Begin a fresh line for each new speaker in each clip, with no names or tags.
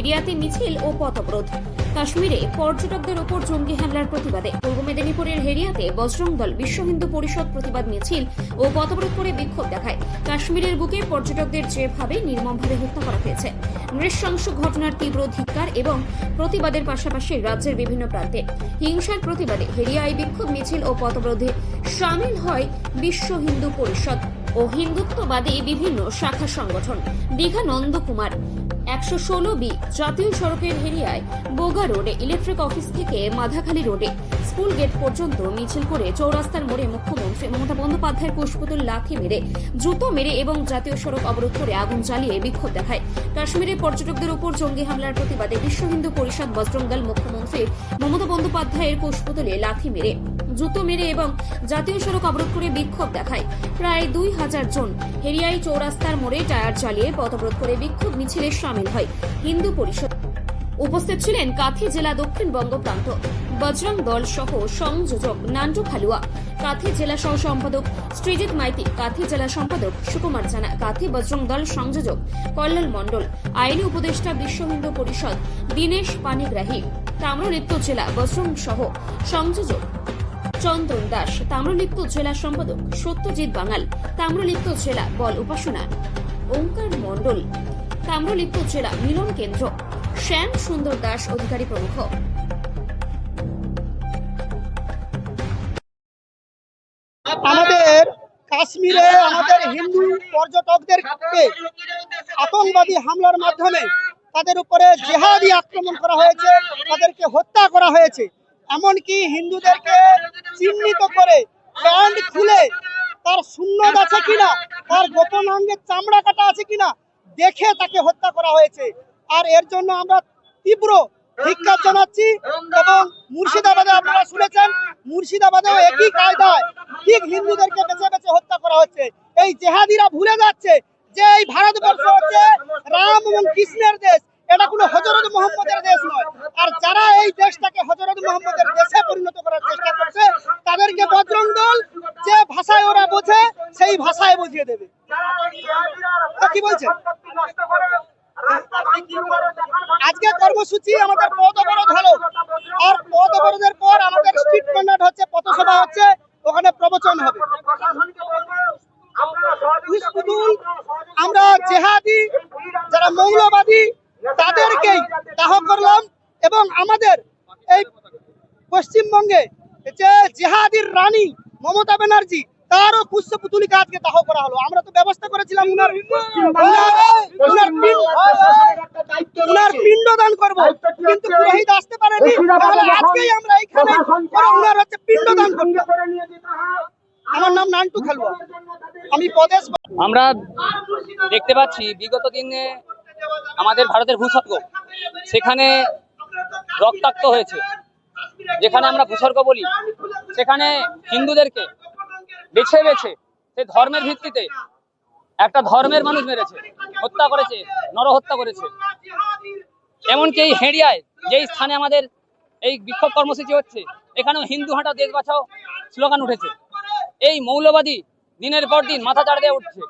হেরিয়াতে মিছিল ও পথ কাশ্মীরে পর্যটকদের ওপর জঙ্গি হামলার প্রতিবাদে পূর্ব মেদিনীপুরের হেরিয়াতে বজরং দল বিশ্ব হিন্দু পরিষদ প্রতিবাদ মিছিল ও পথ অবরোধ করে বিক্ষোভ দেখায়। কাশ্মীরের বুকে পর্যটকদের যেভাবে নির্মমভাবে হত্যা করা হয়েছে, নৃশংস ঘটনার তীব্র ধিক্কার এবং প্রতিবাদের পাশাপাশি রাজ্যের বিভিন্ন প্রান্তে হিংসার প্রতিবাদে হেরিয়ায় বিক্ষোভ মিছিল ও পথ অবরোধে সামিল হয় বিশ্ব হিন্দু পরিষদ ও হিন্দুত্ববাদী বিভিন্ন শাখা সংগঠন। দীঘা নন্দকুমার একশো ষোলো বি জাতীয় সড়কের হেরিয়ায় বোগা রোডে ইলেকট্রিক অফিস থেকে মাধাখালী রোডে স্কুল গেট পর্যন্ত মিছিল করে চৌরাস্তার মোড়ে মুখ্যমন্ত্রী মমতা বন্দ্যোপাধ্যায়ের কুশপুতুল লাথি মেরে জুতো মেরে এবং জাতীয় সড়ক অবরোধ করে আগুন জ্বালিয়ে বিক্ষোভ দেখায়। কাশ্মীরে পর্যটকদের উপর জঙ্গি হামলার প্রতিবাদে বিশ্ব হিন্দু পরিষদ বজরং দল মুখ্যমন্ত্রী মমতা বন্দ্যোপাধ্যায়ের কুশপুতুলে লাথি মেরে। জুতো মেরে এবং জাতীয় সড়ক অবরোধ করে বিক্ষোভ দেখায়। প্রায় দুই হাজার জন হেরিয়াই চৌরাস্তার মোড়ে টায়ার চালিয়ে পথ অবরোধ করে বিক্ষোভ মিছিলে সামিল হয়। হিন্দু পরিষদ উপস্থিত ছিলেন কাথি জেলা দক্ষিণবঙ্গ প্রান্ত। বজরং দল সহ সংযোজক নান্টু খালুয়া, কাথি জেলা সহ সম্পাদক সৃজিত মাইতি, কাথি জেলা সম্পাদক সুকুমার জানা, কাথি বজরং দল সংযোজক কল্যাণ মণ্ডল, আইনি উপদেষ্টা বিশ্ব হিন্দু পরিষদ দীনেশ পানিগ্রাহী তাম্রলিপ্ত জেলা বজরং সহ সংযোজক চন্দন দাস, তাম্রলিপ্ত জেলা সম্পাদক সত্যজিৎ বাঙাল, তাম্রলিপ্ত জেলা বল উপাসনা ওঙ্কার মণ্ডল, তাম্রলিপ্ত জেলা মিলন কেন্দ্র, শ্যাম সুন্দর দাস অধিকারী প্রমুখ।
আমাদের কাশ্মীরে, আমাদের হিন্দু পর্যটকদেরকে আতঙ্কবাদী হামলার মাধ্যমে তাদের উপরে জেহাদি আক্রমণ করা হয়েছে, তাদেরকে হত্যা করা হয়েছে। এমনকি হিন্দুদেরকে চিহ্নিত করে প্যান্ট খুলে তার শূন্যত আছে কিনা, তার গোপন অঙ্গের চামড়া কাটা আছে কিনা, দেখে তাকে হত্যা করা হয়েছে। আর এর জন্য আমরা তীব্র ধিক্কার জানাচ্ছি এবং মুর্শিদাবাদে আপনারা শুনেছেন, মুর্শিদাবাদেও একই কায়দায় ঠিক হিন্দুদেরকে বেছে বেছে হত্যা করা হচ্ছে। এই জেহাদিরা ভুলে যাচ্ছে যে এই ভারতবর্ষ হচ্ছে রাম এবং কৃষ্ণের দেশ। এটা কোনো হজরত মোহাম্মদের দেশ নয়। আর যারা এই দেশটাকে হজরত মোহাম্মদের দেশে পরিণত করার চেষ্টা করছে, তাদেরকে বজরং দল যে ভাষায় ওরা বোঝে, সেই ভাষায় বুঝিয়ে দেবে। কি বলছে আজকে কর্মসূচি আমাদের পথ অবরোধ হলো আর পথ অবরোধের পর আমাদের স্ট্রিট কর্নার হচ্ছে পথসভা হচ্ছে ওখানে প্রবচন হবে ইস্কুদুল, আমরা জেহাদি যারা মৌলবাদী তাদেরকেই দাহ করলাম এবং আমাদের এই পশ্চিমবঙ্গে যে জেহাদির রানী মমতা ব্যানার্জি, তারও পুষ্প পুতুলিকে আজকে দাহ করা হলো। আমরা তো ব্যবস্থা করেছিলাম উনার উনার- পিণ্ড- পিণ্ডদান করব। কিন্তু পুরোহিত আসতে পারেনি। আজকেই আমরা এইখানে উনার হচ্ছে পিণ্ডদান করব। আমার নাম নান্টু খালুয়া। আমি প্রদেশ
আমরা দেখতে পাচ্ছি বিগত দিনে আমাদের ভারতের ভূস্বর্গ সেখানে রক্তাক্ত হয়েছে। যেখানে আমরা ভূস্বর্গ বলি, সেখানে হিন্দুদেরকে বেছে বেছে সে ধর্মের ভিত্তিতে একটা ধর্মের মানুষ মেরেছে, হত্যা করেছে, নরহত্যা করেছে। এমনকি এই হেঁড়িয়ায় যেই স্থানে আমাদের এই বিক্ষোভ কর্মসূচি হচ্ছে, এখানেও হিন্দু হাঁটা দেশ বাঁচাও স্লোগান উঠেছে। এই মৌলবাদী দিনের পর দিন মাথা চাড় দিয়ে উঠছে।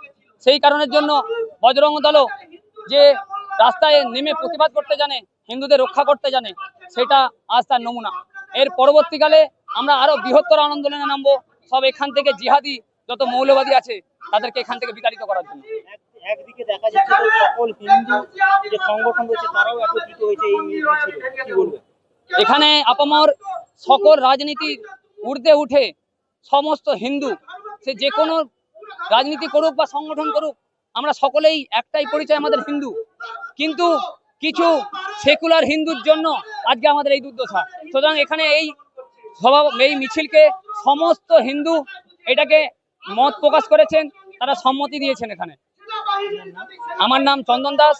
সেই কারণের জন্য বজরং দলও যে রাস্তায় নেমে প্রতিবাদ করতে জানে হিন্দুদের রক্ষা করতে জানে সেটা আজ তার নমুনা। এর পরবর্তীকালে আমরা আরও বৃহত্তর আন্দোলনে নামবো সব এখান থেকে জিহাদি যত মৌলবাদী আছে তাদেরকে এখান থেকে বিতাড়িত করার জন্য।
একদিকে দেখা যাচ্ছে সকল হিন্দু যে সংগঠন রয়েছে তারাও একত্রিত হয়েছে এই মিছিলে কি বলবে
এখানে আপামর সকল রাজনীতির ঊর্ধ্বে উঠে সমস্ত হিন্দু সে যে কোনো রাজনীতি করুক বা সংগঠন করুক আমরা সকলেই একটাই পরিচয় আমাদের হিন্দু। কিন্তু কিছু সেকুলার হিন্দুর জন্য আজকে আমাদের এই দুর্দশা। সুতরাং এখানে এই সভা, এই মিছিলকে সমস্ত হিন্দু এটাকে মত প্রকাশ করেছেন, তারা সম্মতি দিয়েছেন এখানে। আমার নাম চন্দন দাস।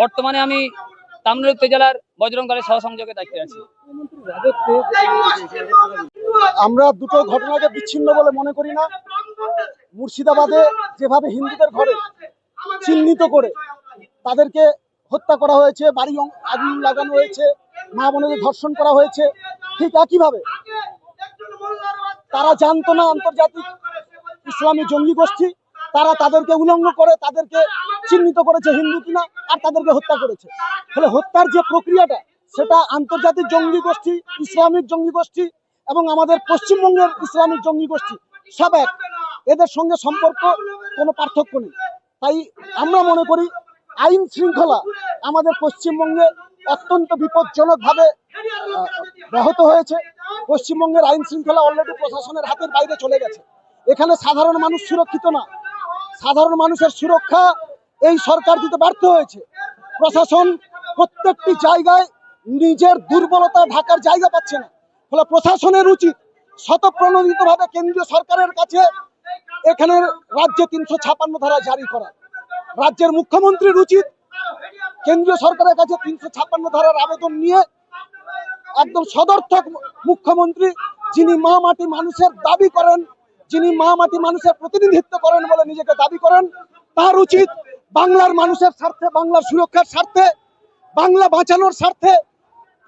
বর্তমানে আমি তামিলনাড়ু জেলার বজরং দলের সহসংযোগের দায়িত্বে আছি।
আমরা দুটো ঘটনাকে বিচ্ছিন্ন বলে মনে করি না। মুর্শিদাবাদে যেভাবে হিন্দুদের ঘরে চিহ্নিত করে তাদেরকে হত্যা করা হয়েছে, বাড়ি আগুন লাগানো হয়েছে, মা বোনেদের ধর্ষণ করা হয়েছে। ঠিক একইভাবে তারা জানতো না আন্তর্জাতিক ইসলামী জঙ্গি গোষ্ঠী, তারা তাদেরকে উলঙ্গ করে, তাদেরকে
চিহ্নিত করেছে হিন্দু কিনা, আর তাদেরকে হত্যা করেছে। তাহলে হত্যার যে প্রক্রিয়াটা, সেটা আন্তর্জাতিক জঙ্গি গোষ্ঠী, ইসলামিক জঙ্গি গোষ্ঠী এবং আমাদের পশ্চিমবঙ্গের ইসলামিক জঙ্গি গোষ্ঠী, সব এক। এদের সঙ্গে সম্পর্ক কোনো পার্থক্য নেই। তাই আমরা মনে করি আইন শৃঙ্খলা আমাদের পশ্চিমবঙ্গে অত্যন্ত বিপজ্জনকভাবে ব্যাহত হয়েছে। পশ্চিমবঙ্গের আইন শৃঙ্খলা অলরেডি প্রশাসনের হাতের বাইরে চলে গেছে। এখানে সাধারণ মানুষ সুরক্ষিত না। সাধারণ মানুষের সুরক্ষা এই সরকার দিতে ব্যর্থ হয়েছে। প্রশাসন প্রত্যেকটি জায়গায় নিজের দুর্বলতা ঢাকার জায়গা পাচ্ছে না। ফলে প্রশাসনের উচিত শতপ্রণোদিতভাবে কেন্দ্রীয় সরকারের কাছে এখানের রাজ্যে তিনশো ছাপান্ন ধারা জারি করা। রাজ্যের মুখ্যমন্ত্রীর উচিত কেন্দ্রীয় সরকারের কাছে তিনশো ছাপান্ন ধারার আবেদন নিয়ে একদম সদর্থক মুখ্যমন্ত্রী যিনি মা মাটি মানুষের দাবি করেন, যিনি মা মাটি মানুষের প্রতিনিধিত্ব করেন বলে নিজেকে দাবি করেন, তার উচিত বাংলার মানুষের স্বার্থে, বাংলার সুরক্ষার স্বার্থে, বাংলা বাঁচানোর স্বার্থে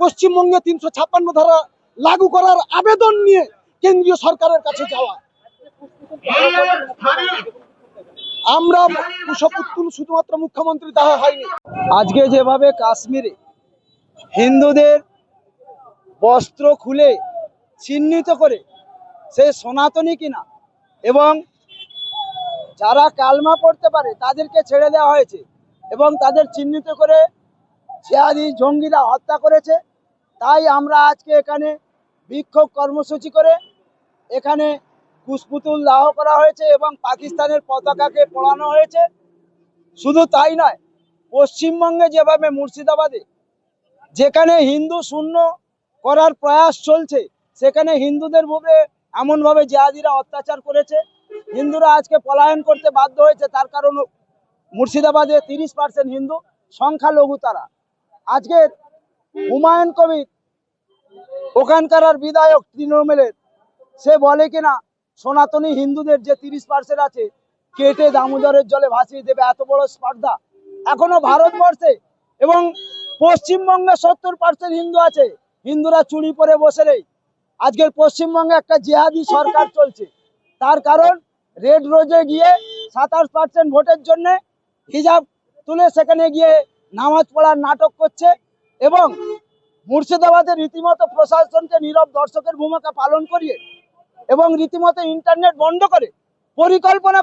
পশ্চিমবঙ্গে তিনশো ছাপ্পান্ন ধারা লাগু করার আবেদন নিয়ে কেন্দ্রীয় সরকারের কাছে যাওয়া। আমরা কুশপুত্তুল শুধুমাত্র মুখ্যমন্ত্রী তাহা হয়নি।
আজকে যেভাবে কাশ্মীরে হিন্দুদের বস্ত্র খুলে চিহ্নিত করে সে সনাতনী কিনা এবং যারা কালমা পড়তে পারে তাদেরকে ছেড়ে দেওয়া হয়েছে এবং তাদের চিহ্নিত করে জিহাদি জঙ্গিরা হত্যা করেছে, তাই আমরা আজকে এখানে বিক্ষোভ কর্মসূচি করে এখানে কুশপুতুল দাহ করা হয়েছে এবং পাকিস্তানের পতাকাকে পড়ানো হয়েছে। শুধু তাই নয়, পশ্চিমবঙ্গে যেভাবে মুর্শিদাবাদে, যেখানে হিন্দু শূন্য করার প্রয়াস চলছে, সেখানে হিন্দুদের ভাবে এমনভাবে জিহাদিরা অত্যাচার করেছে। হিন্দুরা আজকে পলায়ন করতে বাধ্য হয়েছে, তার কারণ মুর্শিদাবাদে তিরিশ পার্সেন্ট হিন্দু, সংখ্যালঘু তারা। আজকে হুমায়ুন কবির, ওখানকার বিধায়ক তৃণমূলের, সে বলে কিনা সনাতনী হিন্দুদের যে তিরিশ পার্সেন্ট আছে, কেটে দামোদরের জলে ভাসিয়ে দেবে, এত বড় স্পর্ধা। এখনও ভারতবর্ষে এবং পশ্চিমবঙ্গে সত্তর পার্সেন্ট হিন্দু আছে, হিন্দুরা চুরি পরে বসে নেই। আজকের পশ্চিমবঙ্গে একটা জেহাদি সরকার চলছে। তার কারণ, রেড রোজে গিয়ে সাতাশ পার্সেন্ট ভোটের জন্য হিজাব তুলে সেখানে গিয়ে নামাজ পড়ার নাটক করছে এবং মুর্শিদাবাদের রীতিমতো প্রশাসনকে নীরব দর্শকের ভূমিকা পালন করিয়ে এবং রীতিমতো ইন্টারনেট বন্ধ করে পরিকল্পনা